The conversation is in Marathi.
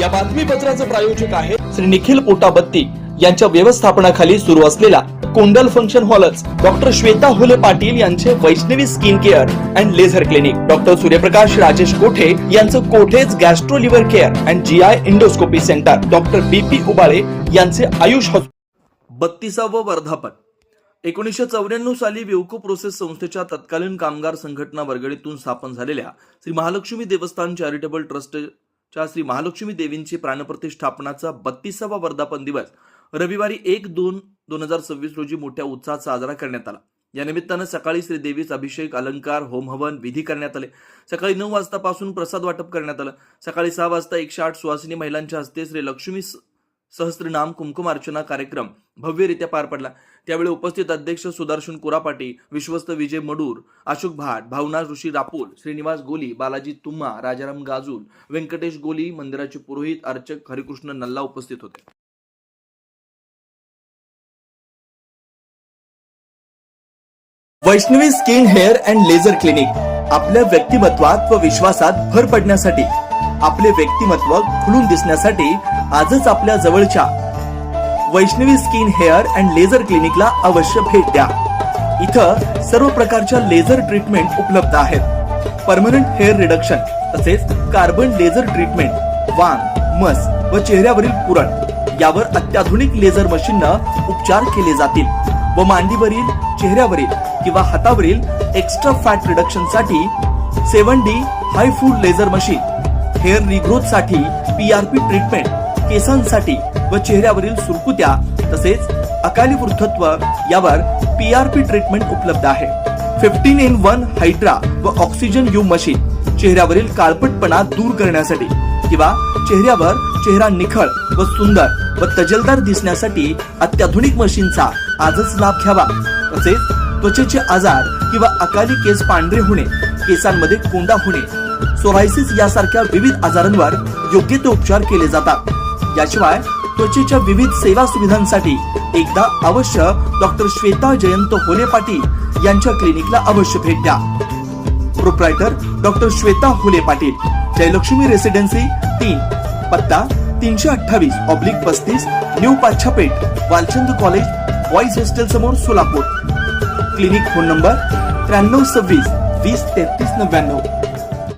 या बातमीपत्राचं प्रायोजक आहे श्री निखिल पोटाबत्ती. यांच्या व्यवस्थापनाखाली सुरू असलेला कोंडल फंक्शन हॉलच डॉक्टर श्वेता हुले पाटील यांचे Vaishnavi skin care and laser clinic. Doctor Suryaprakash Rajesh Kothe यांचं कोठेज gastro liver care and G I endoscopy centre. Doctor B P Ubale यांचे आयुष हॉस्पिटल. बत्तीसावं वर्धापन. एकोणीसशे चौऱ्याण्णव साली विवको प्रोसेस संस्थेच्या तत्कालीन कामगार संघटना वर्गणीतून स्थापन झालेल्या श्री महालक्ष्मी देवस्थान चॅरिटेबल ट्रस्ट च्या श्री महालक्ष्मी देवींची प्राणप्रतिष्ठापनाचा बत्तीसावा वर्धापन दिवस रविवारी एक दोन दोन हजार सव्वीस रोजी मोठ्या उत्साहात साजरा करण्यात आला. या निमित्तानं सकाळी श्री देवीस अभिषेक अलंकार होमहवन विधी करण्यात आले. सकाळी नऊ वाजतापासून प्रसाद वाटप करण्यात आलं. सकाळी सहा वाजता एकशे आठ सुवासिनी महिलांच्या हस्ते श्री लक्ष्मी सहस्त्रनाम कुंकुम अर्चना कार्यक्रम भव्यरित्या पार पडला. त्यावेळी उपस्थित अध्यक्ष सुदर्शन कुरापाटी विश्वस्त विजय मडूर अशोक भाट भावना ऋषी रापूल श्रीनिवास गोली बालाजी तुम्हा राजाराम गाजूल व्यंकटेश गोली मंदिराचे पुरोहित अर्चक हरिकृष्ण नल्ला उपस्थित होते. Vaishnavi skin hair and laser clinic आपल्या व्यक्तिमत्वात व विश्वासात भर पडण्यासाठी आपले व्यक्तिमत्व खुलून दिसण्यासाठी आजच आपल्या जवळच्या Vaishnavi skin hair and laser क्लिनिकला अवश्य भेट द्या. इथं सर्व प्रकारच्या लेझर ट्रीटमेंट उपलब्ध आहेत. परमनंट हेअर रिडक्शन तसेच कार्बन लेझर ट्रीटमेंट वांग मस व चेहऱ्यावरील पुरण यावर अत्याधुनिक लेझर मशीननं उपचार केले जातील व मांडीवरील चेहऱ्यावरील किंवा हातावरील एक्स्ट्रा फॅट रिडक्शनसाठी सेवन डी हाय फूड लेझर मशीन हेअर रिग्रोथसाठी पीआरपी ट्रीटमेंट केसांसाठी व चेहऱ्यावरील सुरकुत्या तसेच अकाली वृद्धत्व यावर पीआरपी ट्रीटमेंट उपलब्ध आहे. फिफ्टीन इन वन हायड्रा व ऑक्सिजन यू मशीन चेहऱ्यावरील काळपटपणा दूर करण्यासाठी किंवा चेहऱ्यावर चेहरा निखळ व सुंदर व तजेलदार दिसण्यासाठी अत्याधुनिक मशीनचा आजच लाभ घ्यावा. तसेच त्वचेचे आजार किंवा अकाली केस पांढरे होणे केसांमध्ये कोंडा होणे सोरायसिस यासारख्या विविध आजारांवर योग्य ते उपचार केले जातात. याशिवाय त्वचेच्या विविध सेवा सुविधांसाठी एकदा अवश्य डॉक्टर श्वेता जयंत होले पाटील यांच्या क्लिनिकला अवश्य भेट द्या. Proprietor doctor Shweta Hole Patil Jayalakshmi residency तीन पत्ता तीनशे अठ्ठावीस ऑब्लिक पस्तीस new Pachhapeth Walchand college boys hostel समोर सोलापूर. क्लिनिक फोन नंबर त्र्याण्णव सव्वीस 2033 91